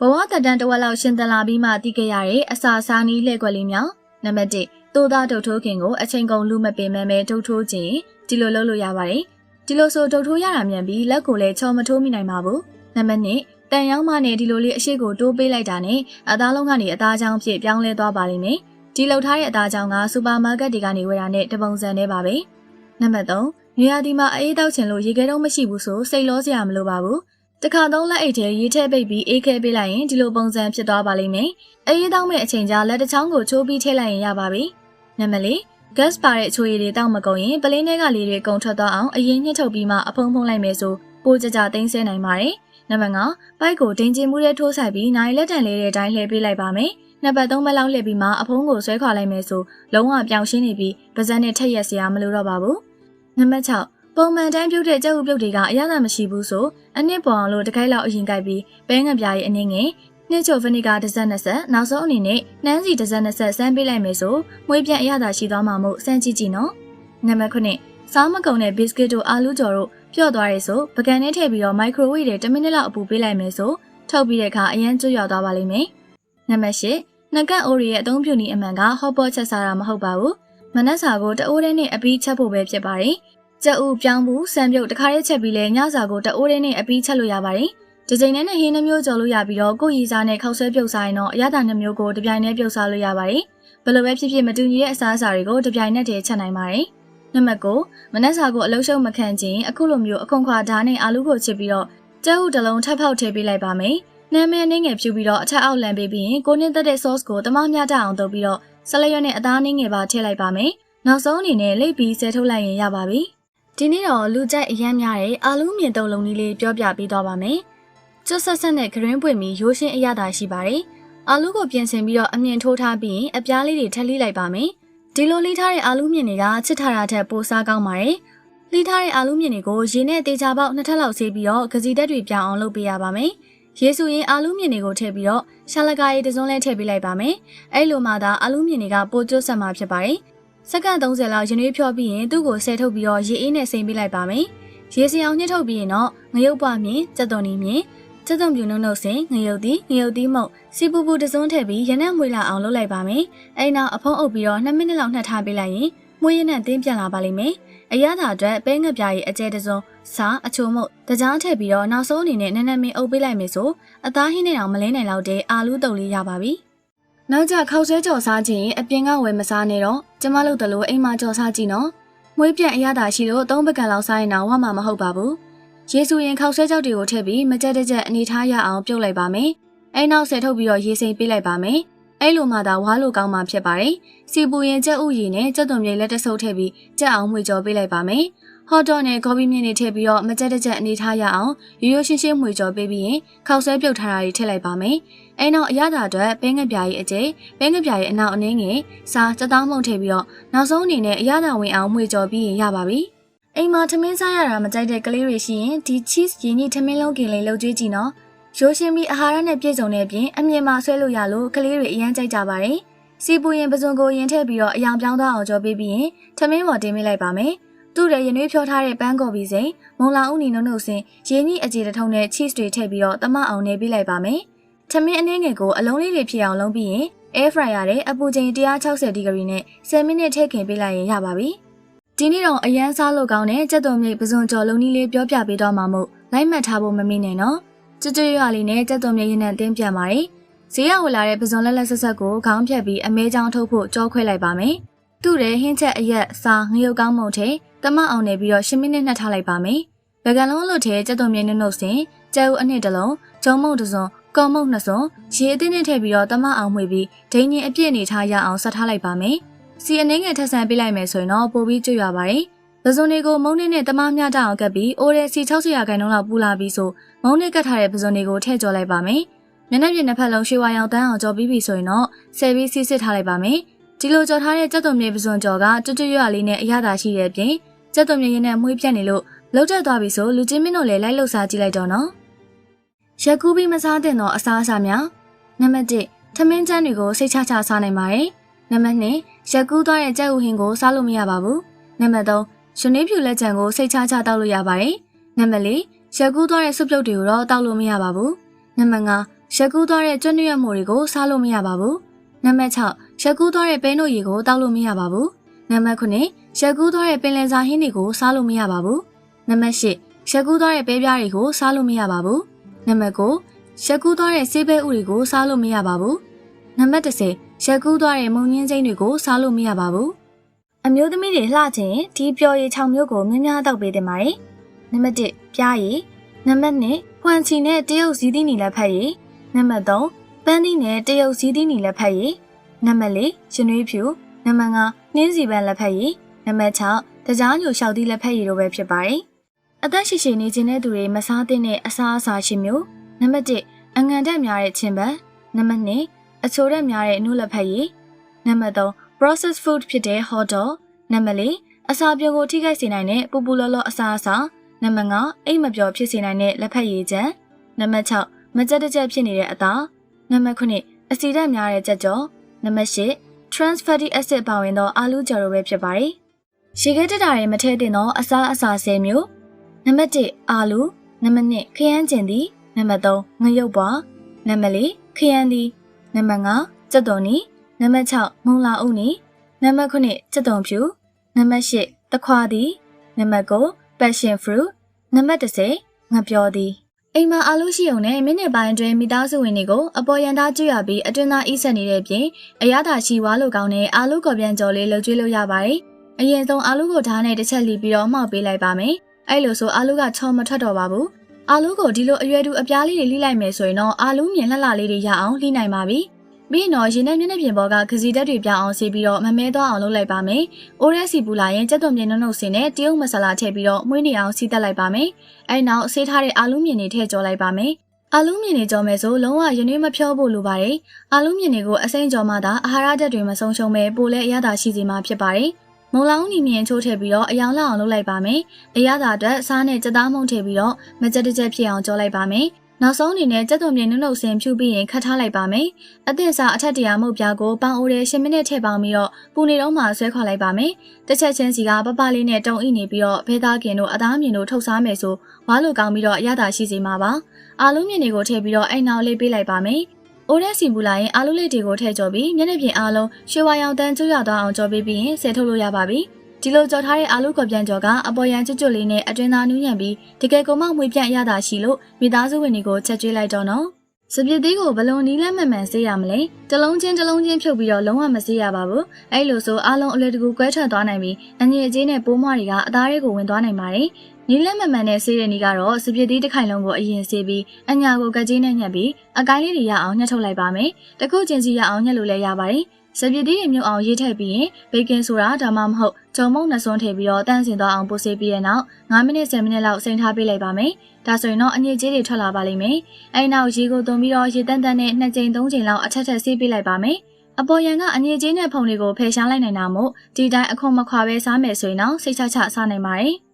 ဘဝတတန်တဝက်လောက်ရှင်သန်လာပြီးမှတည်ခဲ့ရတဲ့အစာစားနီးလှည့်ကွက်လေးမြောက်နံပါတ်1တိုးသားဒုတ်ထိုးခင်ကိုအချိန်ကုန်လူမပင်မဲမဲဒုတ်ထိုးခြင်းဒီလိုလုပ်လို့ရပါတယ်ဒီလိုဆိုဒုတ်ထိုးရတာမြန်ပြီးလက်ကိုလည်းချော်မထိုးမိနိုင်ပါဘူးနံပါတ်2တန်ရောင်းမနဲ့ဒီလိုလေးအရှိကိုတိုးပေးလိုက်တာနဲ့အသားလုံးကနေအသားချောင်းဖြစ်ပြောင်းလဲသွားပါလိမ့်မယ်ဒီလောက်ထားတဲ့အသားချောင်းကစူပါမားကတ်တွေကနေဝယ်တာနဲ့တပုံစံနဲ့ပါပဲနံပါတ်3နေရာဒီမှာအေးတောက်ချင်လို့ရေခဲတော့မရှိဘူးဆိုစိတ်လောစရာမလိုပါဘူး တခါသုံးလက်အိတ်ထဲရေထည့်ပိတ်ပြီးအေးခဲပေးလိုက်ရင်ဒီလိုပုံစံဖြစ်သွားပါလိမ့်မယ်။အေးတောင်းမဲ့အချိန်ကြာလက်တစ်ချောင်းကိုချိုးပြီးထည့်လိုက်ရင်ရပါပြီ။နံပါတ်၄ gas ပါတဲ့အချိုရည်တွေတောက်မကုန်ရင်ပလင်းထဲကလေးတွေကုန်ထွက်သွားအောင်အရင်ညှစ်ထုတ်ပြီးမှအဖုံဖုံလိုက်မယ်ဆိုပိုကြကြသိမ်းဆဲနိုင်ပါတယ်။နံပါတ်5ပိုက်ကိုဒင်ကျင်မှုတဲ့ထိုးဆိုင်ပြီးနိုင်လက်တန်လေးတဲ့အတိုင်းလှည့်ပေးလိုက်ပါမယ်။နံပါတ်3မလောက်လှည့်ပြီးမှအဖုံးကိုဆွဲခွာလိုက်မယ်ဆိုလုံးဝပြောင်းရှင်းနေပြီးပါဇက်နဲ့ထက်ရက်စရာမလိုတော့ပါဘူး။နံပါတ်6 ပုံမှန်တိုင်းပြုတ်တဲ့ကြောက်ဥပြုတ်တွေကအရသာမရှိဘူးဆိုအနစ်ပေါ်အောင်လို့တခိုက်လောက်အရင်ကြိုက်ပြီးပဲငပြားရဲ့အနေငယ်နှစ်ချိုဗနီကာတစ်စက်နှစ်ဆက်နောက်ဆုံးအနေနဲ့နှမ်းစီတစ်စက်နှစ်ဆက်စမ်းပေးလိုက်မယ်ဆိုမွေးပြန့်အရသာရှိသွားမှာမို့စမ်းကြည့်ကြည့်နော်နံပါတ်9စားမကုန်တဲ့ဘစ်ကစ်တို့အာလူကြော်တို့ပျော့သွားရဲဆိုပကံနဲ့ထည့်ပြီးတော့မိုက်ခရိုဝေ့တွေ10မိနစ်လောက်အပူပေးလိုက်မယ်ဆိုထုတ်ပြီးတဲ့အခါအရန်ကျွတ်ရောက်သွားပါလိမ့်မယ်နံပါတ်10နှကတ်အိုရီရဲ့အသုံးပြုနည်းအမှန်ကဟော့ပေါ့ချက်စားတာမဟုတ်ပါဘူးမနက်စာကိုတအိုးတည်းနဲ့အပီးချက်ဖို့ပဲဖြစ်ပါတယ် ကြက်ဥပြောင်းဘူးစံပြုတ်တခါရဲချက်ပြီးလဲညစာကိုတအိုးလေးနဲ့အပီးချက်လို့ရပါတယ်။ဒီချိန်နဲ့ဟင်းနှမျိုးကြော်လို့ရပြီးတော့ကိုရီစားနဲ့ခောက်ဆွဲပြုတ်စားရင်တော့အရသာနှမျိုးကိုတပြိုင်တည်းပြုတ်စားလို့ရပါတယ်။ဘယ်လိုပဲဖြစ်ဖြစ်မတူညီတဲ့အစားအစာတွေကိုတပြိုင်နက်တည်းချက်နိုင်ပါတယ်။နံပါတ်9မနက်စာကိုအလုံးရှုံမခံခြင်းအခုလိုမျိုးအခွန်ခွာဓာတ်နဲ့အာလူးကိုချစ်ပြီးတော့ကြက်ဥတစ်လုံးထပ်ဖောက်ထည့်ပေးလိုက်ပါမယ်။နာမည်နဲ့ငယ်ဖြူပြီးတော့အထက်အောက်လန်ပေးပြီးရင်ကိုနင်းသက်တဲ့ sauce ကိုတမမြတအောင်တုပ်ပြီးတော့ဆလရွက်နဲ့အသားနှင်းငယ်ပါထည့်လိုက်ပါမယ်။နောက်ဆုံးအနေနဲ့လိပ်ပြီးဆဲထုတ်လိုက်ရင်ရပါပြီ။ ဒီနေ့တော့လူကြိုက်အရမ်းများတဲ့အာလူးမြင်တုံးလုံးကြီးလေးပြောပြပေးသွားပါမယ်။ကျွတ်ဆက်ဆက်နဲ့ဂရင်းပွင့်ပြီးရိုးရှင်းအရသာရှိပါတယ်။အာလူးကိုပြင်ဆင်ပြီးတော့အမြင်ထိုးထားပြီးရင်အပြားလေးတွေထပ်လှီးလိုက်ပါမယ်။ဒီလိုလှီးထားတဲ့အာလူးမြင်တွေကချစ်ထားတာထက်ပိုစားကောင်းပါတယ်။လှီးထားတဲ့အာလူးမြင်တွေကိုရေနဲ့တေချာပေါက်နှစ်ထပ်လောက်ဆေးပြီးတော့ကစီတက်တွေပြောင်းအောင်လုပ်ပေးရပါမယ်။ရေဆိုရင်အာလူးမြင်တွေကိုထည့်ပြီးတော့ရှာလကာရီတစုံလဲထည့်ပေးလိုက်ပါမယ်။အဲ့လိုမှသာအာလူးမြင်တွေကပိုကျွတ်ဆက်မှာဖြစ်ပါတယ်။ စက္ကန့်30လောက်ရင်နှွေးဖြောပြီးရင်သူ့ကိုဆဲထုတ်ပြီးတော့ရေအေးနဲ့စိမ်ပေးလိုက်ပါမယ်။ရေစင်အောင်ညှစ်ထုတ်ပြီးရင်တော့ငရုတ်ပွားမြင်စက်သွန်နီမြင်စက်သွန်ပြူနှုတ်နှုတ်စင်ငရုတ်တီငရုတ်တီမုတ်စီပူပူတစုံထည့်ပြီးရနက်မွေးလာအောင်လုပ်လိုက်ပါမယ်။အဲဒီနောက်အဖုံးအုပ်ပြီးတော့2မိနစ်လောက်နှက်ထားပေးလိုက်ရင်မွေးရနဲ့တင်းပြန်လာပါလိမ့်မယ်။အရသာအတွက်ပဲငပြားရဲ့အကျဲတစုံစားအချိုမုတ်တကြားထည့်ပြီးတော့နောက်ဆုံးအနေနဲ့နည်းနည်းမင်းအုပ်ပေးလိုက်မယ်ဆိုအသားဟင်းနဲ့အောင်မလဲနိုင်လောက်တဲ့အာလူးတုပ်လေးရပါပြီ။ နောက်ကြခောက်ဆွဲကြော်စားခြင်းအပြင်ကဝယ်မစားနဲ့တော့ကျမလုပ်တယ်လို့အိမ်မှာကြော်စားကြည့်နော်မွေးပြန့်အရသာရှိလို့သုံးပကံလောက်စားရင်တော့ဝမှာမဟုတ်ပါဘူးရေစုရင်ခောက်ဆွဲကြောက်တွေကိုထည့်ပြီးမကြက်တကြက်အနေထားရအောင်ပြုတ်လိုက်ပါမယ်အဲနောက်ဆယ်ထုတ်ပြီးတော့ရေစိမ်ပေးလိုက်ပါမယ်အဲ့လိုမှသာဝါလို့ကောင်းမှဖြစ်ပါတယ်စီပူရင်ကြက်ဥရည်နဲ့ကြက်သွန်မြိတ်လက်တဆုပ်ထည့်ပြီးကြက်အောင်မှွေကြော်ပေးလိုက်ပါမယ် ဟော့တော့နဲ့ကော်ဖီမြင့်တွေထည့်ပြီးတော့မကြက်တကြက်အနေထားရအောင်ရိုးရိုးရှင်းရှင်းမှွေကြော်ပေးပြီးရင်ခောက်ဆွဲပြုတ်ထားတာတွေထည့်လိုက်ပါမယ်။အဲနောက်အရသာအတွက်ပဲငပြားရဲ့အကျဲပဲငပြားရဲ့အနောက်အနှင်းငယ်စားစတောင်းမုံထည့်ပြီးတော့နောက်ဆုံးအနေနဲ့အရသာဝင်အောင်မှွေကြော်ပြီးရင်ရပါပြီ။အိမ်မှာထမင်းစားရတာမကြိုက်တဲ့ကလေးတွေရှိရင်ဒီ cheese ရင်းနှီးထမင်းလုံးကင်လေးလုပ်ကြွေးကြည့်နော်။ရိုးရှင်းပြီးအာဟာရနဲ့ပြည့်စုံတဲ့အပြင်အမြင်မှာဆွဲလို့ရလို့ကလေးတွေအရန်ကြိုက်ကြပါတယ်။စီပူရင်ပစုံကိုရင်ထည့်ပြီးတော့အယောင်ပြောင်းသွားအောင်ကြော်ပေးပြီးရင်ထမင်းပေါ်တင်ပေးလိုက်ပါမယ်။ သူ့ရဲ့ရနွေးဖြောထားတဲ့ပန်းကော်ပီစိန်မုံလာဦးနီနှုတ်နှုတ်စင်ရင်းကြီးအခြေတထုံနဲ့ cheese တွေထည့်ပြီးတော့တမအောင်နေပေးလိုက်ပါမယ်။ထမင်းအနည်းငယ်ကိုအလုံးလေးတွေဖြစ်အောင်လုံးပြီးရင် air fryer ရဲ့အပူချိန်160ဒီဂရီနဲ့10မိနစ်ထည့်ခင်ပေးလိုက်ရင်ရပါပြီ။ဒီနေ့တော့အရန်စားလို့ကောင်းတဲ့ကြက်သွန်မြိတ်ပစုံကြော်လုံးကြီးလေးပြောပြပေးတော့မှာမို့လိုက်မှတ်ထားဖို့မမေ့နဲ့နော်။ကျွတ်ကျွတ်ရွာလေးနဲ့ကြက်သွန်မြိတ်ရင်းနဲ့တင်းပြန်ပါတယ်။ဈေးရောက်လာတဲ့ပစုံလက်လက်ဆက်ဆက်ကိုခေါင်းဖြတ်ပြီးအမဲချောင်းထုတ်ဖို့ကြောခွဲလိုက်ပါမယ်။သူ့ရဲ့ဟင်းချက်အရက်စားငရုတ်ကောင်းမုံထဲ တမအောင်နေပြီးတော့10မိနစ်နှက်ထားလိုက်ပါမယ်။ဗကံလုံးလွတ်ထဲကြက်သွန်မြင်းနှုတ်စင်ကျဲဦးအနှစ်တလုံးဂျုံမုံတစ်စုံကော်မုံနှစ်စုံရေအသင်းနဲ့ထည့်ပြီးတော့တမအောင်မှွေပြီးဒိန်းချင်းအပြည့်နေထားရအောင်ဆက်ထားလိုက်ပါမယ်။စီအနေငယ်ထက်ဆန်ပေးလိုက်မယ်ဆိုရင်တော့ပိုပြီးကျွတ်ရပါတယ်။ပစုံတွေကိုမုံနဲ့နဲ့တမမြတအောင်ကပ်ပြီးအိုးရဲစီ60ရာခိုင်နှုန်းလောက်ပူလာပြီးဆိုမုံနဲ့ကတ်ထားတဲ့ပစုံတွေကိုထည့်ကြော်လိုက်ပါမယ်။မျက်နှာပြင်နှစ်ဖက်လုံးရွှေဝါရောင်တန်းအောင်ကြော်ပြီးပြီဆိုရင်တော့ဆယ်ပြီးစီးစစ်ထားလိုက်ပါမယ်။ဒီလိုကြော်ထားတဲ့ကြက်သွန်မြေပစုံကြော်ကတွတ်တွတ်ရွလေးနဲ့အရသာရှိတဲ့ပြင် ကျက်သွန်မြင်းနဲ့မွေးပြက်နေလို့လှုပ်တက်သွားပြီဆိုလူချင်းမင်းတို့လည်းလိုက်လှုပ်စားကြည့်လိုက်တော့နော်ရက်ကူးပြီးမစားတဲ့တော့အစားအစာများနံပါတ်1ထမင်းချမ်းတွေကိုစိတ်ချချစားနိုင်ပါတယ်နံပါတ်2ရက်ကူးသွားတဲ့ကြက်ဥဟင်းကိုစားလို့မရပါဘူးနံပါတ်3ရှင်နေဖြူလက်ချံကိုစိတ်ချချတောက်လို့ရပါတယ်နံပါတ်4ရက်ကူးသွားတဲ့ဆုပ်ပြုတ်တွေကိုတော့တောက်လို့မရပါဘူးနံပါတ်5ရက်ကူးသွားတဲ့ကျွတ်နွရက်မှုတွေကိုစားလို့မရပါဘူး။နံပါတ်6ရက်ကူးသွားတဲ့ပဲနို့ရည်ကိုတောက်လို့မရပါဘူး။နံပါတ်9 ရက်ကူးသွားတဲ့ပင်လယ်စာဟင်းတွေကိုစားလို့မရပါဘူး။နံပါတ်10ရက်ကူးသွားတဲ့ပဲပြားတွေကိုစားလို့မရပါဘူး။နံပါတ်9ရက်ကူးသွားတဲ့ဆေးပဲဥတွေကိုစားလို့မရပါဘူး။နံပါတ်10ရက်ကူးသွားတဲ့မုံညင်းစိမ့်တွေကိုစားလို့မရပါဘူး။အမျိုးသမီးတွေလှချင်ဒီပျော်ရည်6မျိုးကိုများများတောက်ပေးတင်ပါတယ်။နံပါတ်1ပြားရည်နံပါတ်2ဖွန်ချီနဲ့တရုတ်ဇီးသီးနီလက်ဖက်ရည်နံပါတ်3ပန်းသီးနဲ့တရုတ်ဇီးသီးနီလက်ဖက်ရည်နံပါတ်4ရှင်နွေးဖြူနံပါတ်5နှင်းစီပန်းလက်ဖက်ရည် နံပါတ်6တကြားညိုလျှောက်သီးလက်ဖက်ရည်တို့ပဲဖြစ်ပါတယ်။အသက်ရှည်ရှည်နေခြင်းတဲ့သူတွေမစားသင့်တဲ့အစားအစာရှင်မျိုးနံပါတ်1အငံတက်များတဲ့ချင်းပန်းနံပါတ်2အချိုတက်များတဲ့အနုလက်ဖက်ရည်နံပါတ်3 processed food ဖြစ်တဲ့ hot dog နံပါတ်4အစာပြုံကိုထိခိုက်စေနိုင်တဲ့ပူပူလောလောအစာအစာနံပါတ်5အိတ်မပျော်ဖြစ်စေနိုင်တဲ့လက်ဖက်ရည်ချံနံပါတ်6မကြက်တကြက်ဖြစ်နေတဲ့အသားနံပါတ်9အဆီဓာတ်များတဲ့ကြက်ကြော်နံပါတ်10 trans fatty acid ပါဝင်သောအာလူးကြော်တို့ပဲဖြစ်ပါတယ်။ ရေခဲတက်တာတွေမထည့်သင့်သောအစားအစာ10မျိုးနံပါတ်1အာလူးနံပါတ်2ခရမ်းကျင်သည်နံပါတ်3ငရုတ်ပွားနံပါတ်4ခရမ်းသည်နံပါတ်5ကြက်သွန်နီနံပါတ်6မုံလာအုပ်နီနံပါတ်9ကြက်သွန်ဖြူနံပါတ်8တခွာသည်နံပါတ်9 passion fruit နံပါတ်10ငပြောသည်အိမ်မှာအာလို့ရှိုံနဲ့မိနစ်ပိုင်းအတွင်းမိသားစုဝင်တွေကိုအပေါ်ရန်သားကျွရပြီးအတွင်းသားအိဆက်နေတဲ့ပြင်အရသာရှိဝါလို့ကောင်းတဲ့အာလို့ကော်ပြန်ကြော်လေးလှုပ်ကျွေးလို့ရပါတယ်။ အရင်ဆုံးအာလို့ကိုဓာတ်နဲ့တစ်ချက်လီပြီးတော့မှောက်ပေးလိုက်ပါမယ်။အဲ့လိုဆိုအာလို့ကချောမထွက်တော့ပါဘူး။အာလို့ကိုဒီလိုအရွယ်တူအပြားလေးတွေလှိလိုက်မယ်ဆိုရင်တော့အာလို့မြင်လှလှလေးတွေရအောင်လှိနိုင်ပါပြီ။ပြီးရင်တော့ရင်နဲ့မျက်နှာပြင်ပေါ်ကခစီတက်တွေပြအောင်ဆေးပြီးတော့မမဲသွားအောင်လုပ်လိုက်ပါမယ်။အိုရက်စီပူလာရင်ကြက်သွန်ပြင်းနှုတ်စင်နဲ့တရုတ်မဆလာထည့်ပြီးတော့မွေးနေအောင်စီးတက်လိုက်ပါမယ်။အဲဒီနောက်ဆေးထားတဲ့အာလူးမြင်တွေထည့်ကြောလိုက်ပါမယ်။အာလူးမြင်တွေကြောမယ်ဆိုလုံးဝရင်းနှွေးမဖြောဖို့လိုပါတယ်။အာလူးမြင်တွေကိုအစိမ့်ကြောမှသာအာဟာရဓာတ်တွေမဆုံးရှုံးပဲပိုလဲအရသာရှိစေမှာဖြစ်ပါတယ်။ မုံလောင်းညီမြင်ချိုးထည့်ပြီးတော့အယောင်လောက်အောင်လုပ်လိုက်ပါမယ်။အရသာအတွက်စားနဲ့ကြက်သားမုံထည့်ပြီးတော့မကြက်တကြက်ဖြစ်အောင်ကြောလိုက်ပါမယ်။နောက်ဆုံးအနေနဲ့ကြက်သွန်ပြင်းနှုတ်နှုတ်ဆင်ဖြူပြီးရင်ခတ်ထားလိုက်ပါမယ်။အသင့်စားအထက်တရာမုတ်ပြားကိုပန်းအိုးထဲ10မိနစ်ထည့်ပေါင်းပြီးတော့ပူနေတော့မှဆွဲခွာလိုက်ပါမယ်။တစ်ချက်ချင်းစီကပပလေးနဲ့တုံအိနေပြီးတော့ဘဲသားကင်တို့အသားမြင်တို့ထုတ်စားမယ်ဆိုဝါလိုကောင်းပြီးတော့အရသာရှိစေမှာပါ။အာလုံးမြင်တွေကိုထည့်ပြီးတော့အိမ်နောက်လေးပေးလိုက်ပါမယ်။ အိုးထဲစီပူလာရင်အာလူလေးတွေကိုထည့်ကြော်ပြီးမျက်နှာပြင်အားလုံးရွှေဝါရောင်တန်းကျွရသွားအောင်ကြော်ပေးပြီးရင်ဆယ်ထုတ်လို့ရပါပြီ။ဒီလိုကြော်ထားတဲ့အာလူကော်ပြန်ကြော်ကအပေါ်ရန်ကျွတ်ကျွတ်လေးနဲ့အတွင်းသားနူးညံ့ပြီးတကယ်ကိုမှမွေပြန့်ရတာရှိလို့မိသားစုဝင်တွေကိုချက်ကျွေးလိုက်တော့နော် စပစ်သေးကိုဘလုံးနီးလက်မှန်မှန်ဆေးရမလဲတလုံးချင်းတလုံးချင်းဖြုတ်ပြီးတော့လုံးဝမဆေးရပါဘူးအဲ့လိုဆိုအားလုံးအလွယ်တကူကွဲထွက်သွားနိုင်ပြီးအငြိအကျေးနဲ့ပိုးမွားတွေကအသားတွေကိုဝင်သွားနိုင်ပါတယ်နီးလက်မှန်မှန်နဲ့ဆေးတဲ့နီးကတော့စပစ်သေးတစ်ခိုင်လုံးကိုအရင်ဆေးပြီးအညာကိုကကြီးနဲ့ညှက်ပြီးအကိုင်းလေးတွေရအောင်ညှက်ထုတ်လိုက်ပါမယ်တခုချင်းစီရအောင်ညှက်လို့လည်းရပါတယ် စပစ်သီးတွေမြုပ်အောင်ရေးထည့်ပြီးရင်ဘေကင်ဆိုတာဒါမှမဟုတ်ဂျုံမုံနှစွန်းထည့်ပြီးတော့တန့်စင်သွားအောင်ပို့ဆေးပြီးတဲ့နောက်9မိနစ်10မိနစ်လောက်စိမ်ထားပေးလိုက်ပါမယ်။ဒါဆိုရင်တော့အညစ်အကြေးတွေထွက်လာပါလိမ့်မယ်။အဲဒီနောက်ရေကိုသွန်းပြီးတော့ရေတန့်တန့်နဲ့2ကြိမ်3ကြိမ်လောက်အထက်ထက်ဆေးပေးလိုက်ပါမယ်။အပေါ်ရန်ကအငြိအကျေးနဲ့ဖုန်တွေကိုဖယ်ရှားလိုက်နိုင်တာမို့ဒီတိုင်းအခွန်မခွာပဲစားမယ်ဆိုရင်တော့စိတ်ချချစားနိုင်ပါတယ်။